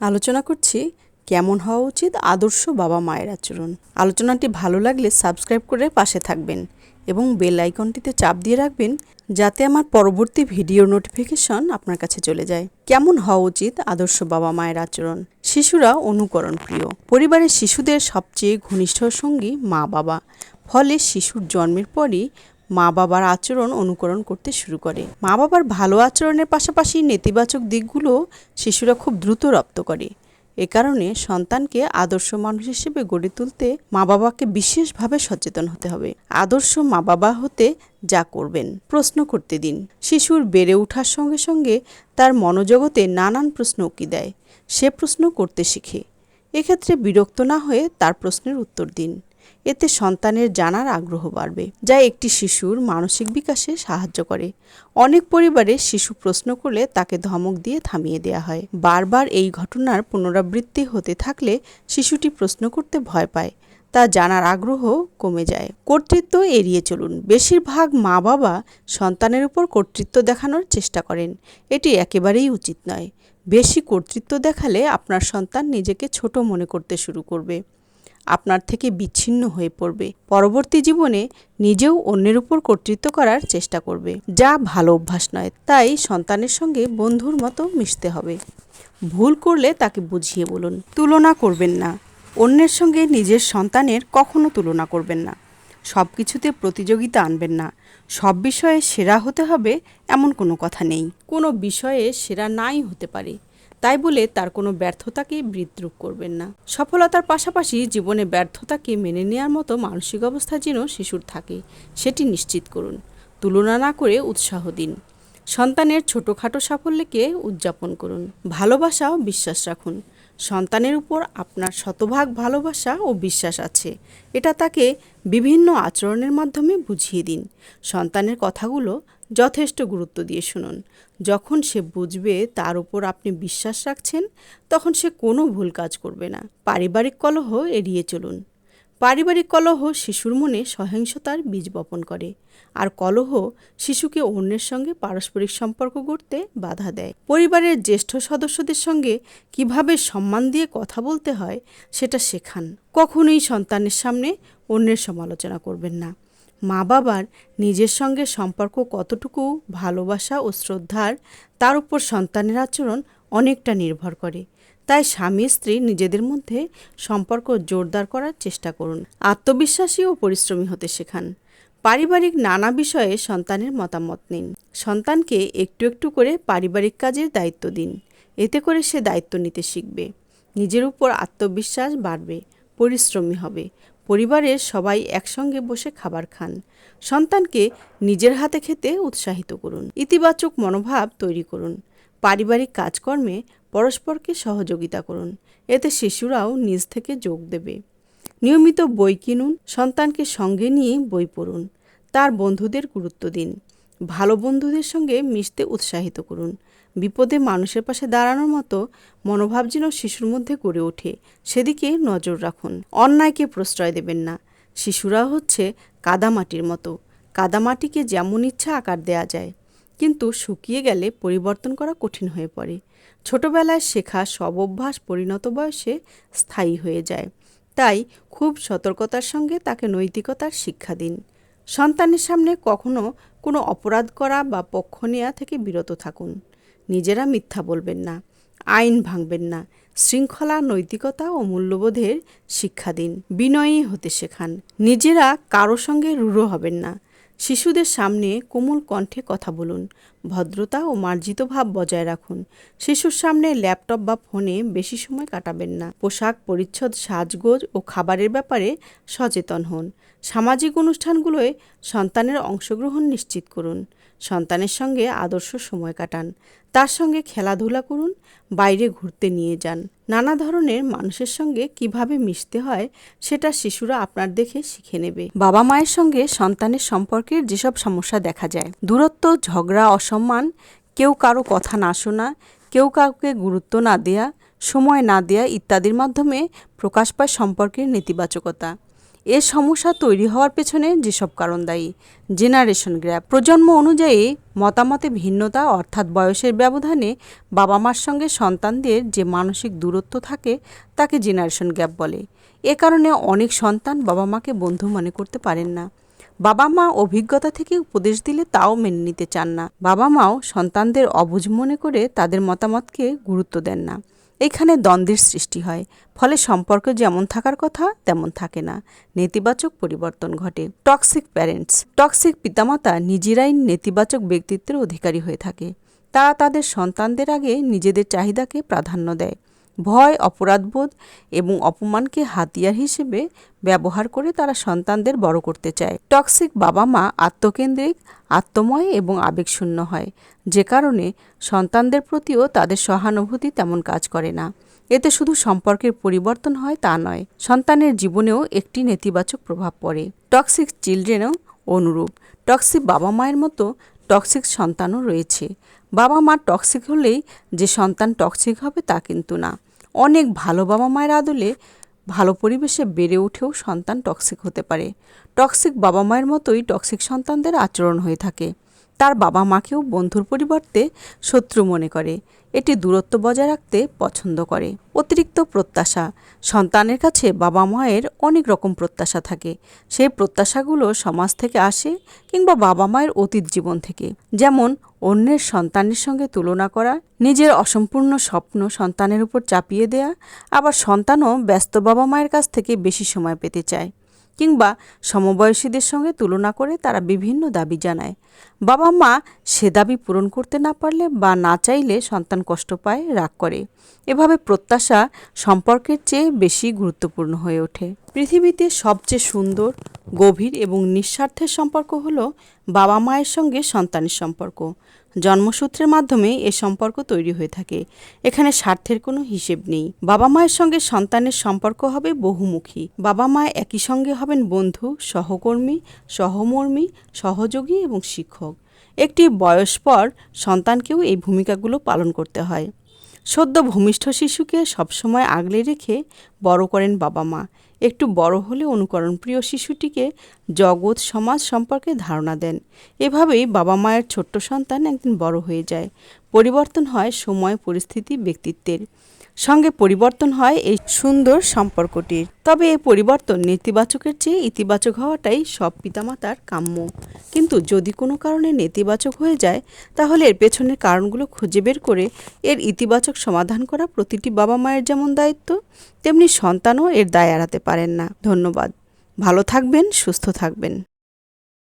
আলোচনা করছি, কেমন হওয়া উচিত আদর্শ বাবা মায়ের আচরণ। আলোচনাটি ভালো লাগলে সাবস্ক্রাইব করে পাশে থাকবেন এবং বেল আইকনটিতে চাপ দিয়ে রাখবেন যাতে আমার পরবর্তী ভিডিও নোটিফিকেশন আপনার কাছে চলে যায়। কেমন হওয়া উচিত আদর্শ বাবা মায়ের আচরণ? শিশুরা অনুকরণ প্রিয়। পরিবারের শিশুদের সবচেয়ে ঘনিষ্ঠ সঙ্গী মা বাবা ফলে শিশুর জন্মের পরই মা বাবার আচরণ অনুকরণ করতে শুরু করে। মা বাবার ভালো আচরণের পাশাপাশি নেতিবাচক দিকগুলো শিশুরা খুব দ্রুত রপ্ত করে। এ কারণে সন্তানকে আদর্শ মানুষ হিসেবে গড়ে তুলতে মা বাবাকে বিশেষভাবে সচেতন হতে হবে। আদর্শ মা বাবা হতে যা করবেন, প্রশ্ন করতে দিন। শিশুর বেড়ে ওঠার সঙ্গে সঙ্গে তার মনোজগতে নানান প্রশ্ন উকি দেয়। সে প্রশ্ন করতে শিখে। এক্ষেত্রে বিরক্ত না হয়ে তার প্রশ্নের উত্তর দিন। এতে সন্তানের জানার আগ্রহ বাড়বে, যা একটি শিশুর মানসিক বিকাশে সাহায্য করে। অনেক পরিবারে শিশু প্রশ্ন করলে তাকে ধমক দিয়ে থামিয়ে দেওয়া হয়। বারবার এই ঘটনার পুনরাবৃত্তি হতে থাকলে শিশুটি প্রশ্ন করতে ভয় পায়, তা জানার আগ্রহ কমে যায়। কর্তৃত্ব এড়িয়ে চলুন। বেশিরভাগ মা বাবা সন্তানের উপর কর্তৃত্ব দেখানোর চেষ্টা করেন। এটি একেবারেই উচিত নয়। বেশি কর্তৃত্ব দেখালে আপনার সন্তান নিজেকে ছোট মনে করতে শুরু করবে। আপনার থেকে বিচ্ছিন্ন হয়ে পড়বে। পরবর্তী জীবনে নিজেও অন্যের উপর কর্তৃত্ব করার চেষ্টা করবে। যা ভালো অভ্যাস নয়, তাই সন্তানের সঙ্গে বন্ধুর মতো মিশতে হবে। ভুল করলে তাকে বুঝিয়ে বলুন, তুলনা করবেন না। অন্যের সঙ্গে নিজের সন্তানের কখনো তুলনা করবেন না। সব কিছুতে প্রতিযোগিতা আনবেন না। সব বিষয়ে সেরা হতে হবে এমন কোনো কথা নেই। কোনো বিষয়ে সেরা নাই হতে পারে। তাই বলে তার কোনো ব্যর্থতাকে বিদ্রুপ করবেন না। সফলতার পাশাপাশি জীবনে ব্যর্থতাকে মেনে নেওয়ার মতো মানসিক অবস্থা যেন শিশুর থাকে, সেটি নিশ্চিত করুন। তুলনা না করে উৎসাহ দিন। সন্তানের ছোটোখাটো সাফল্যকে উদযাপন করুন। ভালোবাসা ও বিশ্বাস রাখুন। সন্তানের উপর আপনার শতভাগ ভালোবাসা ও বিশ্বাস আছে। এটা তাকে বিভিন্ন আচরণের মাধ্যমে বুঝিয়ে দিন। সন্তানের কথাগুলো যথেষ্ট গুরুত্ব দিয়ে শুনুন। যখন সে বুঝবে তার উপর আপনি বিশ্বাস রাখছেন, তখন সে কোনো ভুল কাজ করবে না। পারিবারিক কলহ এড়িয়ে চলুন। পারিবারিক কলহ শিশুর মনে সহিংসতার বীজ বপন করে। আর কলহ শিশুকে অন্যের সঙ্গে পারস্পরিক সম্পর্ক গড়তে বাধা দেয়। পরিবারের জ্যেষ্ঠ সদস্যদের সঙ্গে কীভাবে সম্মান দিয়ে কথা বলতে হয়, সেটা শেখান। কখনোই সন্তানের সামনে অন্যের সমালোচনা করবেন না। মা বাবার নিজের সঙ্গে সম্পর্ক কতটুকু ভালোবাসা ও শ্রদ্ধার, তার উপর সন্তানের আচরণ অনেকটা নির্ভর করে। তাই স্বামী, স্ত্রী নিজেদের মধ্যে সম্পর্ক জোরদার করার চেষ্টা করুন। আত্মবিশ্বাসী ও পরিশ্রমী হতে শেখান। পারিবারিক নানা বিষয়ে সন্তানের মতামত নিন। সন্তানকে একটু একটু করে পারিবারিক কাজের দায়িত্ব দিন। এতে করে সে দায়িত্ব নিতে শিখবে। নিজের উপর আত্মবিশ্বাস বাড়বে, পরিশ্রমী হবে। পরিবারের সবাই একসঙ্গে বসে খাবার খান। সন্তানকে নিজের হাতে খেতে উৎসাহিত করুন। ইতিবাচক মনোভাব তৈরি করুন। পারিবারিক কাজকর্মে পরস্পরকে সহযোগিতা করুন। এতে শিশুরাও নিজ থেকে যোগ দেবে। নিয়মিত বই কিনুন। সন্তানকে সঙ্গে নিয়ে বই পড়ুন। তার বন্ধুদের গুরুত্ব দিন। ভালো বন্ধুদের সঙ্গে মিশতে উৎসাহিত করুন। বিপদে মানুষের পাশে দাঁড়ানোর মতো মনোভাব যেন শিশুর মধ্যে গড়ে ওঠে, সেদিকে নজর রাখুন। অন্যায়কে প্রশ্রয় দেবেন না। শিশুরা হচ্ছে কাদামাটির মতো। কাদামাটিকে যেমন ইচ্ছা আকার দেয়া যায়, কিন্তু শুকিয়ে গেলে পরিবর্তন করা কঠিন হয়ে পড়ে। ছোটবেলায় শেখা সব অভ্যাস পরিণত বয়সে স্থায়ী হয়ে যায়। তাই খুব সতর্কতার সঙ্গে তাকে নৈতিকতার শিক্ষা দিন। সন্তানের সামনে কখনো কোনো অপরাধ করা বা পক্ষ নেয়া থেকে বিরত থাকুন। নিজেরা মিথ্যা বলবেন না, আইন ভাঙবেন না, শৃঙ্খলা, নৈতিকতা ও মূল্যবোধের শিক্ষা দিন, বিনয়ী হতে শেখান। নিজেরা কারও সঙ্গে রূঢ় হবেন না। শিশুদের সামনে কোমল কণ্ঠে কথা বলুন। ভদ্রতা ও মার্জিত ভাব বজায় রাখুন। শিশুর সামনে ল্যাপটপ বা ফোনে বেশি সময় কাটাবেন না। পোশাক, পরিচ্ছদ, সাজগোজ ও খাবারের ব্যাপারে সচেতন হন। সামাজিক অনুষ্ঠানগুলোয় সন্তানের অংশগ্রহণ নিশ্চিত করুন। সন্তানের সঙ্গে আদর্শ সময় কাটান। তার সঙ্গে খেলাধুলা করুন, বাইরে ঘুরতে নিয়ে যান। নানা ধরনের মানুষের সঙ্গে কীভাবে মিশতে হয়, সেটা শিশুরা আপনার দেখে শিখে নেবে। বাবা মায়ের সঙ্গে সন্তানের সম্পর্কের যেসব সমস্যা দেখা যায়, দূরত্ব, ঝগড়া, অসম্মান, কেউ কারও কথা না শোনা, কেউ কাউকে গুরুত্ব না দেয়া, সময় না দেয়া ইত্যাদির মাধ্যমে প্রকাশ পায় সম্পর্কের নেতিবাচকতা। এ সমস্যা তৈরি হওয়ার পেছনে যেসব কারণ দায়ী, জেনারেশন গ্র্যাপ প্রজন্ম অনুযায়ী মতামতে ভিন্নতা অর্থাৎ বয়সের ব্যবধানে বাবা মার সঙ্গে সন্তানদের যে মানসিক দূরত্ব থাকে, তাকে জেনারেশন গ্যাপ বলে। এ কারণে অনেক সন্তান বাবা মাকে বন্ধু মনে করতে পারেন না। বাবা মা অভিজ্ঞতা থেকে উপদেশ দিলে তাও মেনে নিতে চান না। বাবা মাও সন্তানদের অবুঝ মনে করে তাদের মতামতকে গুরুত্ব দেন না। এখানে দ্বন্দ্বের সৃষ্টি হয়, ফলে সম্পর্ক যেমন থাকার কথা তেমন থাকে না। নেতিবাচক পরিবর্তন ঘটে। টক্সিক প্যারেন্টস টক্সিক পিতামাতা নিজেরাই নেতিবাচক ব্যক্তিত্বের অধিকারী হয়ে থাকে। তারা তাদের সন্তানদের আগে নিজেদের চাহিদাকে প্রাধান্য দেয়। ভয়, অপরাধবোধ এবং অপমানকে হাতিয়ার হিসেবে ব্যবহার করে তারা সন্তানদের বড় করতে চায়। টক্সিক বাবা মা আত্মকেন্দ্রিক, আত্মময় এবং আবেগশূন্য হয়, যে কারণে সন্তানদের প্রতিও তাদের সহানুভূতি তেমন কাজ করে না। এতে শুধু সম্পর্কের পরিবর্তন হয় তা নয়, সন্তানের জীবনেও একটি নেতিবাচক প্রভাব পড়ে। টক্সিক চিলড্রেনও অনুরূপ। টক্সিক বাবা মায়ের মতো টক্সিক সন্তানও রয়েছে। বাবা মা টক্সিক হলেই যে সন্তান টক্সিক হবে তা কিন্তু না। অনেক ভালো বাবা মায়ের আদলে ভালো পরিবেশে বেড়ে উঠেও সন্তান টক্সিক হতে পারে। টক্সিক বাবা মায়ের মতোই টক্সিক সন্তানদের আচরণ হয়ে থাকে। তার বাবা মাকেও বন্ধুর পরিবর্তে শত্রু মনে করে। এটি দূরত্ব বজায় রাখতে পছন্দ করে। অতিরিক্ত প্রত্যাশা। সন্তানের কাছে বাবা মায়ের অনেক রকম প্রত্যাশা থাকে। সেই প্রত্যাশাগুলো সমাজ থেকে আসে কিংবা বাবা মায়ের অতীত জীবন থেকে। যেমন, অন্যের সন্তানের সঙ্গে তুলনা করা, নিজের অসম্পূর্ণ স্বপ্ন সন্তানের উপর চাপিয়ে দেয়া, আবার সন্তানও ব্যস্ত বাবা মায়ের কাছ থেকে বেশি সময় পেতে চায়। কিংবা সমবয়সীদের সঙ্গে তুলনা করে তারা বিভিন্ন দাবি জানায়। বাবা মা সে দাবি পূরণ করতে না পারলে বা না চাইলে সন্তান কষ্ট পায়, রাগ করে। এভাবে প্রত্যাশা সম্পর্কের চেয়ে বেশি গুরুত্বপূর্ণ হয়ে ওঠে। পৃথিবীতে সবচেয়ে সুন্দর, গভীর এবং নিঃস্বার্থের সম্পর্ক হল বাবা মায়ের সঙ্গে সন্তানের সম্পর্ক। জন্মসূত্রের মাধ্যমে এ সম্পর্ক তৈরি হয়ে থাকে। এখানে স্বার্থের কোনো হিসেব নেই। বাবা মায়ের সঙ্গে সন্তানের সম্পর্ক হবে বহুমুখী। বাবা মা একই সঙ্গে হবেন বন্ধু, সহকর্মী, সহমর্মী, সহযোগী এবং শিক্ষক। একটি বয়স পর সন্তানকেও এই ভূমিকাগুলো পালন করতে হয়। সদ্য ভূমিষ্ঠ শিশুকে সবসময় আগলে রেখে বড় করেন বাবা মা। একটু বড় হলে অনুকরণ প্রিয় শিশুটিকে জগৎ, সমাজ সম্পর্কে ধারণা দেন। এভাবেই বাবা মায়ের ছোট্ট সন্তান একদিন বড় হয়ে যায়। পরিবর্তন হয় সময়, পরিস্থিতি, ব্যক্তিত্বের। সঙ্গে পরিবর্তন হয় এই সুন্দর সম্পর্কটির। তবে এই পরিবর্তন নেতিবাচকের চেয়ে ইতিবাচক হওয়াটাই সব পিতামাতার কাম্য। কিন্তু যদি কোনো কারণে নেতিবাচক হয়ে যায়, তাহলে এর পেছনের কারণগুলো খুঁজে বের করে এর ইতিবাচক সমাধান করা প্রতিটি বাবা মায়ের যেমন দায়িত্ব, তেমনি সন্তানও এর দায় এড়াতে পারেন না। ধন্যবাদ। ভালো থাকবেন, সুস্থ থাকবেন।